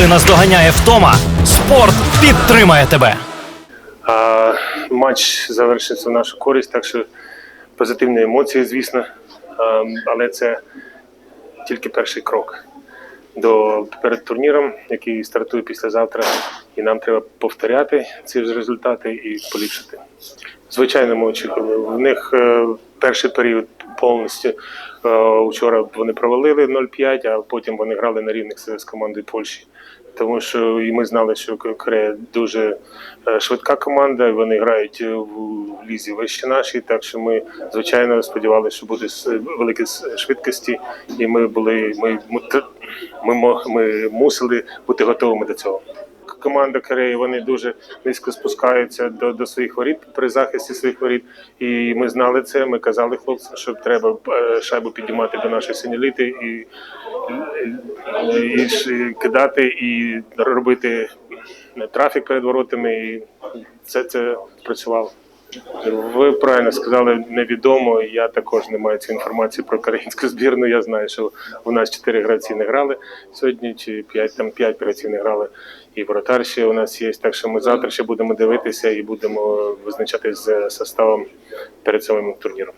Коли наздоганяє втома, спорт підтримає тебе. А матч завершився в нашу користь, так що позитивні емоції, звісно. А, Але це тільки перший крок до перед турніром, який стартує післязавтра, і нам треба повторяти ці ж результати і поліпшити. Звичайно, ми очікували. В них е, перший період повністю е, учора вони провалили 0-5, а потім вони грали на рівних з командою Польщі. Тому що і ми знали, що Корея дуже е, швидка команда, вони грають е, в лізі вище нашій. Так що ми звичайно сподівалися, що буде великі швидкості, і ми були ми, ми, ми, ми мусили бути готовими до цього. Команда Кореї вони дуже низько спускаються до, до своїх воріт при захисті своїх воріт. І ми знали це. Ми казали хлопцям, що треба е, шайбу піднімати до нашої синіліти і, і, і кидати, і робити трафік перед воротами. І це, це працювало. Ви правильно сказали, невідомо. Я також не маю цієї інформації про українську збірну. Я знаю, що у нас чотири гравці не грали сьогодні, чи п'ять там п'ять гравців не грали. І вратар ще у нас є. Так що ми завтра ще будемо дивитися і будемо визначатись з составом перед самим турніром.